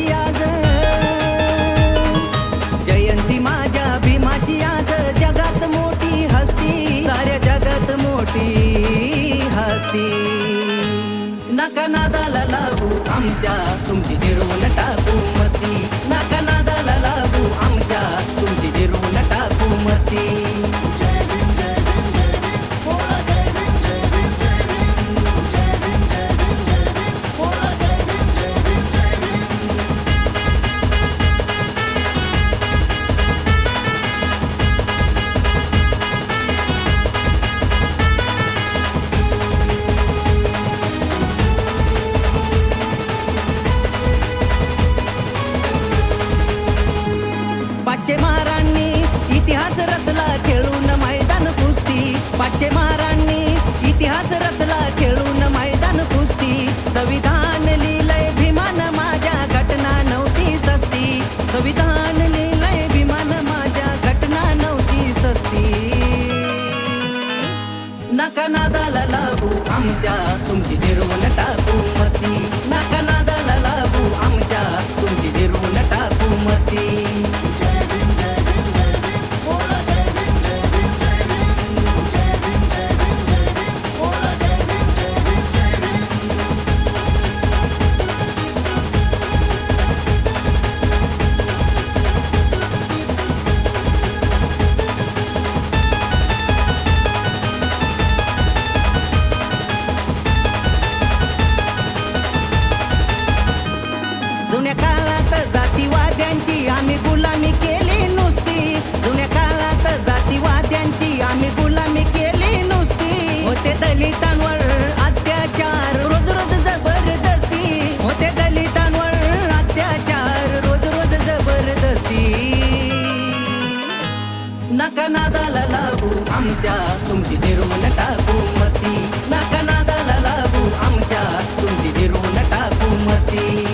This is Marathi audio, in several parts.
भीमाची आज. जयंती माझ्या भीमाची आज. जगात मोठी हस्ती. साऱ्या जगात मोठी हस्ती. नका नादाला लागू आमच्या तुमची जिरवून इतिहास रचला खेळून मैदान कुस्ती. पाचशे महारांनी इतिहास रचला खेळून मैदान कुस्ती. संविधान लिहिलंय भीमान माझ्या घटना नव्हती सस्ती. संविधान लिहिलंय भीमान माझ्या घटना नव्हती सस्ती. नका नादाला लागू आमच्या तुमची जिरवून टाकू मस्ती. नका नादाला लागू आमच्या तुमची जिरवून टाकू मस्ती. काळात जातीवाद्यांची आम्ही गुलामी केली नुसती. जुन्या काळात जातीवाद्यांची आम्ही गुलामी केली नुसती. होते दलितांवर अत्याचार रोज रोज जबरदस्ती. होते दलितांवर अत्याचार रोज रोज जबरदस्ती. नका नादाला लागू आमच्या तुमची जिरवून टाकू मस्ती. नका नादाला लागू आमच्या तुमची जिरवून टाकू मस्ती.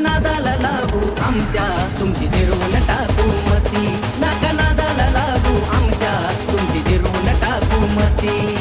नादाला लागू. आमच्या तुमची जिरवून टाकू मस्ती. नाका नादाला लागू. आमच्या तुमची जिरवून टाकू मस्ती.